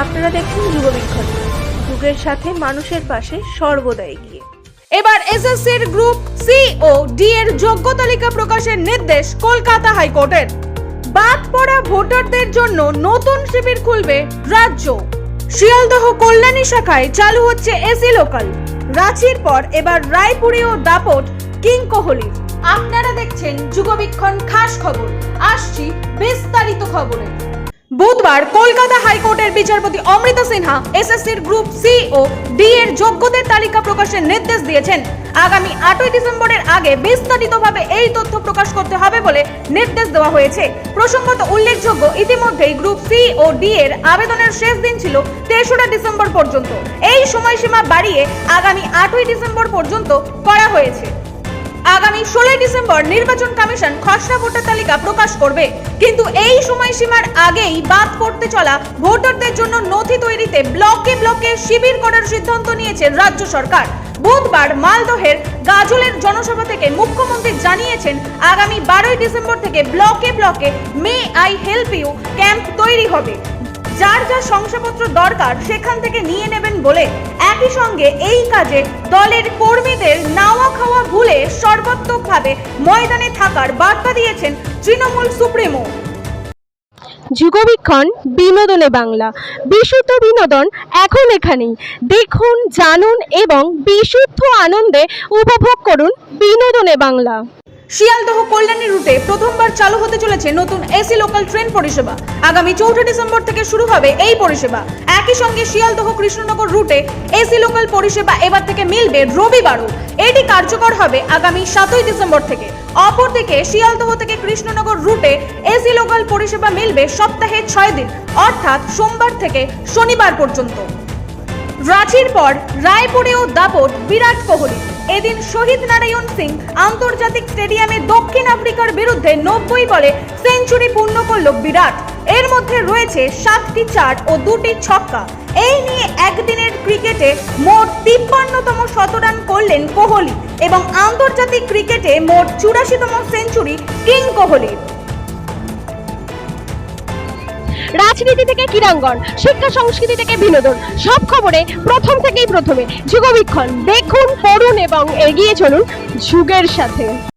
আপনারা দেখছেন যুগবিক্ষণ যুগের সাথে মানুষের পাশে সর্বদা এগিয়ে। এবার এসএসসির গ্রুপ সি ও ডি এর যোগ্য তালিকা প্রকাশের নির্দেশ কলকাতা হাইকোর্টের। বাদ পড়া ভোটারদের জন্য নতুন শিবির খুলবে রাজ্য। শিয়ালদহ কল্যাণী শাখায় চালু হচ্ছে এসি লোকাল। রাঁচির পর এবার রায়পুরে ও দাপট কিং কোহলির। আপনারা দেখছেন যুগবীক্ষণ খাস খবর। আসছি বিস্তারিত খবরে। বুধবার কলকাতা হাইকোর্টের বিচারপতি অমৃতা সিনহা, এসএসসির গ্রুপ সি ও ডি এর যোগ্যদের তালিকা প্রকাশের নির্দেশ দিয়েছেন। আগামী আটই ডিসেম্বরের আগে বিস্তারিতভাবে এই তথ্য প্রকাশ করতে হবে বলে নির্দেশ দেওয়া হয়েছে। প্রসঙ্গত উল্লেখযোগ্য, ইতিমধ্যেই গ্রুপ সি ও ডি এর আবেদনের শেষ দিন ছিল তেসরা ডিসেম্বর পর্যন্ত। এই সময়সীমা বাড়িয়ে আগামী আটই ডিসেম্বর পর্যন্ত করা হয়েছে। আগামী ষোলোই ডিসেম্বর নির্বাচন কমিশন খসড়া ভোটার তালিকা প্রকাশ করবে। কিন্তু এই সময়সীমার আগেই বাদ পড়তে চলা ভোটারদের জন্য নথি তৈরিতে ব্লকে ব্লকে শিবির করার সিদ্ধান্ত নিয়েছে রাজ্য সরকার। বুধবার মালদহের গাজলের জনসভা থেকে মুখ্যমন্ত্রী জানিয়েছেন, আগামী বারোই ডিসেম্বর থেকে ব্লকে ব্লকে may I help you camp তৈরি হবে। যার যা শংসাপত্র দরকার সেখান থেকে নিয়ে নেবেন বলে একই সঙ্গে এই কাজে দলের কর্মীদের নাওয়া খাওয়া ভুলে সর্বাত্মকভাবে ময়দানে থাকার বার্তা দিয়েছেন তৃণমূল সুপ্রিমো। যুগবীক্ষণ, বিনোদনে বাংলা। বিশুদ্ধ বিনোদন এখন এখানেই। দেখুন, জানুন এবং বিশুদ্ধ আনন্দে উপভোগ করুন বিনোদনে বাংলা। শিয়ালদহ কল্যাণী রুটে প্রথমবার চালু হতে চলেছে নতুন এসি লোকাল ট্রেন পরিষেবা। আগামী চৌঠা ডিসেম্বর থেকে শুরু হবে এই পরিষেবা। একই সঙ্গে শিয়ালদহ কৃষ্ণনগর রুটে এসি লোকাল পরিষেবা এবার থেকে মিলবে রবিবারও। এটি কার্যকর হবে আগামী সাতই ডিসেম্বর থেকে। অপরদিকে শিয়ালদহ থেকে কৃষ্ণনগর রুটে এসি লোকাল পরিষেবা মিলবে সপ্তাহে ছয় দিন, অর্থাৎ সোমবার থেকে শনিবার পর্যন্ত। রাঁচির পর রায়পুরে ও দাপট, বিরাট কোহলি। এদিন শহীদ নারায়ণ সিং আন্তর্জাতিক স্টেডিয়ামে দক্ষিণ আফ্রিকার বিরুদ্ধে নব্বই বলে সেঞ্চুরি পূর্ণ করল বিরাট। এর মধ্যে রয়েছে সাতটি চার ও দুটি ছক্কা। এই নিয়ে একদিনের ক্রিকেটে মোট তিপ্পান্নতম শতরান করলেন কোহলি এবং আন্তর্জাতিক ক্রিকেটে মোট চুরাশিতম সেঞ্চুরি কিং কোহলির। রাজনীতি থেকে ক্রীড়াঙ্গন, শিক্ষা সংস্কৃতি থেকে বিনোদন, সব খবরে প্রথম থেকেই প্রথমে। যুগবীক্ষণ, দেখুন, পড়ুন এবং এগিয়ে চলুন যুগের সাথে।